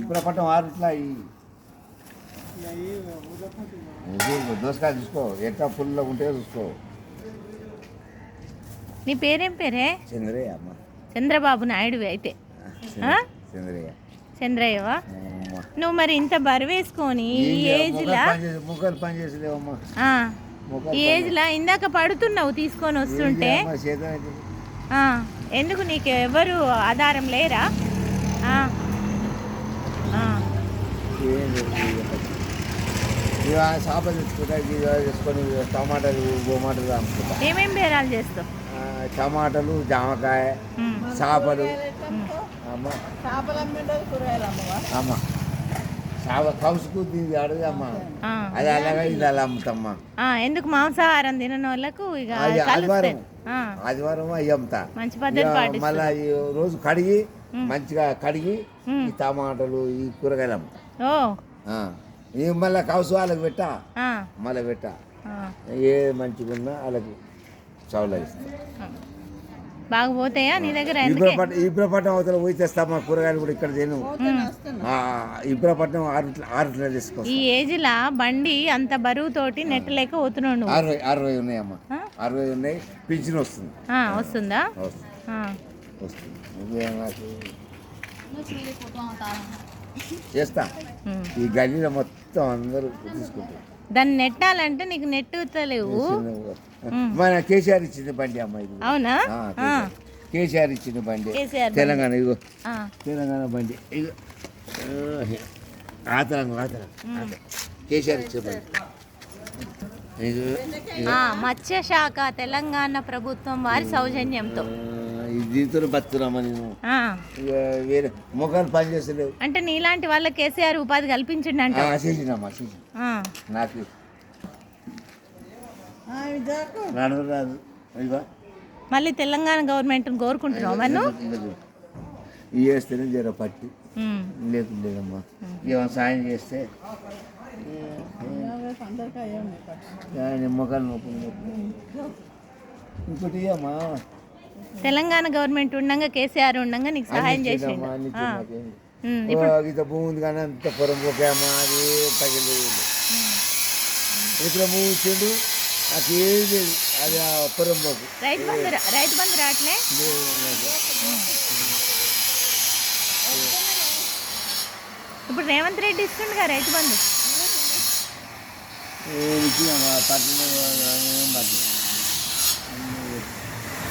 ఇప్పుడు పట్టం ఆరు ఇట్లా దోసకాయ చూసుకో ఎట్లా పుల్ల ఉంటే చూసుకో. నీ పేరేం పేరే? చంద్రయ్య అమ్మ. చంద్రబాబు నాయుడు అయితే? చంద్రయ్య. చంద్రయ్యవా. నువ్వు మరి ఇంత బరువేసుకొని ఈ ఏజ్లా? మొక్కలు పని చేసలేవమ్మా ఈ ఏజ్లా? ఇందాక పడుతున్నావు తీసుకొని వస్తుంటే. ఎందుకు నీకు ఎవరు ఆధారం లేరా? ఇక చేపలు తెచ్చుకుంటా చేసుకొని టమాటాలు గోమాటలు అమ్ముకుంటా. ఏమేం బేరాలు చేస్తావు? ఆ, టమాటాలు జామకాయ చేపలు. అమ్మ. అమ్మ. చేప కౌసుకు దీనికి అడుగు అమ్మ. అది అలాగా ఇది అలా అమ్ముతామ్మా. ఆ, ఎందుకు మాంసాహారం తినని వాళ్ళకు ఇక ఆదివారం. ఆ, ఆదివారం అవి అమ్ముతా. మంచి పద్ధతి మళ్ళా ఈ రోజు కడిగి మంచిగా కడిగి ఈ టమాటాలు ఈ కూరగాయలు అమ్ముతా. ఓ. ఈ మళ్ళీ కౌసు వాళ్ళకి పెట్టా? మళ్ళీ పెట్టా? ఏ మంచిగా ఉన్నా వాళ్ళకి చౌలా ఇస్తా. బాగా పోతాయా నీ దగ్గర ఎందుకే? ఇబ్రపట్నం ఇబ్రపట్నం అవతల పోయి తెస్తామా కూరగాయలు కూడా ఇక్కడ తిను. ఆ, ఇబ్రపట్నం ఆరు తీసుకో ఈ ఏజ్లా బండి అంత బరువు తోటి నెట్టలేక పోతున్నావు నువ్వు? అరవై అరవై ఉన్నాయమ్మా? అరవై ఉన్నాయి పింఛన్ వస్తుంది. ఆ, వస్తుందా? వస్తుంది. చేస్తా. ఈ గల్లీలో మొత్తం అందరూ తీసుకుంటారు. దాన్ని నెట్టాలంటే నీకు నెట్టుతలేవు మన కేసీఆర్ ఇచ్చింది బండి అమ్మ ఇది. అవునా? కేసీఆర్. ఇచ్చింది బండి. తెలంగాణ ఇగో. తెలంగాణ బండి. ఇగో. ఆతరంగం కేసీఆర్ ఇచ్చే బండి. ఇగో ఇగో. ఆ, మత్స్య శాఖ తెలంగాణ ప్రభుత్వం వారి సౌజన్యంతో. దీంతో బతున్నామా నేను? వేరే ముఖాలు పని చేస్తలేవు. అంటే నీలాంటి వాళ్ళకి కేసీఆర్ ఉపాధి కల్పించిండంట ఆ, చేసినమ్మా చేసిన ఆ, నాకు నడవ రాదు. మళ్ళీ తెలంగాణ గవర్నమెంట్ కోరుకుంటున్నావు మను వేస్తేనే జర పట్టి. లేకుండేదమ్మా. ఏమైనా సాయం చేస్తే? నొప్పి నొప్పి. ఇంకోటి అమ్మా తెలంగాణ గవర్నమెంట్ ఉండగా కేసీఆర్ ఉండగా నీకు సహాయం చేసిండు. ఆ, ఉమ్, ఇంత భూమి ఉంది కానీ అంత పొరం పోకామా అది తగిలేదు ఇక్కడ భూమి ఇచ్చిండు నాకు ఏది లేదు. అది ఆ పొరం పోకు. రైతు బంధు రా- రైతు బంధు రావట్లే? ఇప్పుడు రేవంత్ రెడ్డి ఇస్తుండగా రైతు బంధు?